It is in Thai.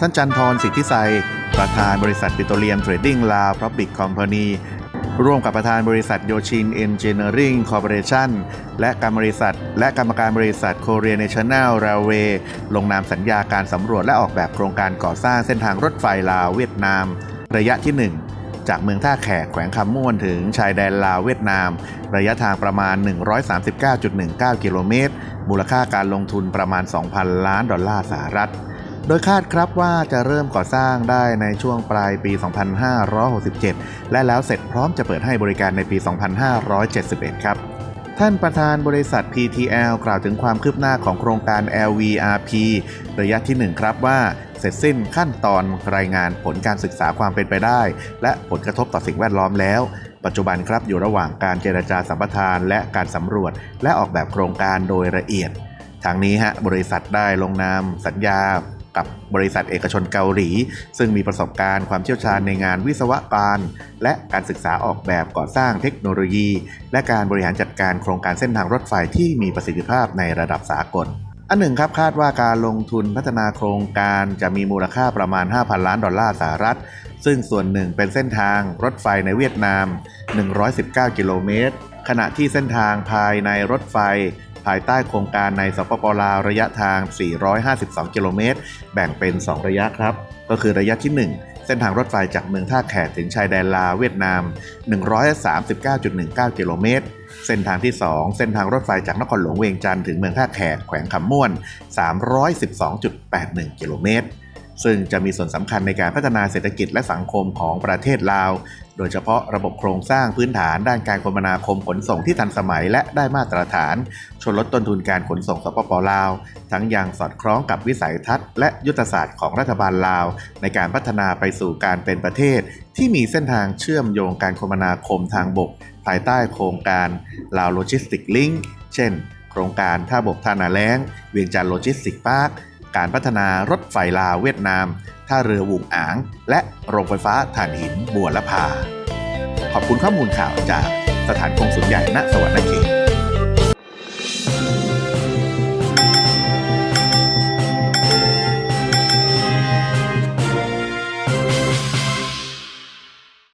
ท่านจันทรสิทธิไซประธานบริษัทปิโตรเลียมเทรดดิ้งลาวพรอบิกคอมพานีร่วมกับประธานบริษัทโยชินเอนจิเนียริงคอร์ปอเรชั่นและกรรมบริษัท และกรรมการบริษัทโคเรียเนชั่นแนลเรลเวย์ลงนามสัญญาการสำรวจและออกแบบโครงการก่อสร้างเส้นทางรถไฟลาวเวียดนาม ระยะที่ 1 จากเมืองท่าแขกแขวงคำม่วนถึงชายแดนลาวเวียดนาม ระยะทางประมาณ 139.19 กิโลเมตร มูลค่าการลงทุนประมาณ 2,000 ล้านดอลลาร์สหรัฐ โดยคาดครับว่าจะเริ่มก่อสร้างได้ในช่วงปลายปี 2567 และแล้วเสร็จพร้อมจะเปิดให้บริการในปี 2571 ครับ ท่านประธานบริษัท PTL กล่าวถึงความคืบหน้าของโครงการ LVRP ระยะที่ 1 ครับว่าเสร็จสิ้นขั้นตอนรายงานผลการศึกษาความเป็นไปได้ และผลกระทบต่อสิ่งแวดล้อมแล้ว ปัจจุบันครับอยู่ระหว่างการเจรจาสัมปทาน และการสำรวจ และออกแบบโครงการโดยละเอียดทางนี้ฮะบริษัทได้ลงนามสัญญา กับบริษัทเอกชนเกาหลี ซึ่งมีประสบการณ์ความเชี่ยวชาญในงานวิศวการ และการศึกษาออกแบบก่อสร้างเทคโนโลยี และการบริหารจัดการโครงการเส้นทางรถไฟที่มีประสิทธิภาพในระดับสากลอันหนึ่งครับคาดว่าการลงทุนพัฒนาโครงการจะมีมูลค่าประมาณ 5,000 ล้านดอลลาร์สหรัฐ ซึ่งส่วนหนึ่งเป็นเส้นทางรถไฟในเวียดนาม 119 กิโลเมตร ขณะที่เส้นทางภายในรถไฟ ภายใต้โครงการในสปปลาวระยะทาง 452 กิโลเมตร แบ่งเป็น 2 ระยะครับ ก็คือระยะที่ 1เส้นทางรถไฟจากเมืองท่าแขกถึงชายแดนลาวเวียดนาม 139.19 กิโลเมตร เส้นทางที่ 2 เส้นทางรถไฟจากนครหลวงเวียงจันทร์ถึงเมืองท่าแขกแขวงคำม่วน 312.81 กิโลเมตร ซึ่งจะมีส่วนสำคัญในการพัฒนาเศรษฐกิจและสังคมของประเทศลาว โดยเฉพาะระบบโครงสร้างพื้นฐานด้านการคมนาคมขนส่งที่ทันสมัยและได้มาตรฐานชนลดต้นทุนการขนส่งสปปลาว ทั้งยังสอดคล้องกับวิสัยทัศน์และยุทธศาสตร์ของรัฐบาลลาว ในการพัฒนาไปสู่การเป็นประเทศ ที่มีเส้นทางเชื่อมโยงการคมนาคมทางบก ภายใต้โครงการลาวโลจิสติกลิงเช่น โครงการท่าบกท่านาแล้ง เวียงจันทร์โลจิสติกพาร์ค การพัฒนารถไฟลาวเวียดนาม ท่าเรือวุงอาง และโรงไฟฟ้าถ่านหินบัวละพา ขอบคุณข้อมูลข่าวจากสถานกงสุลใหญ่ณสวรร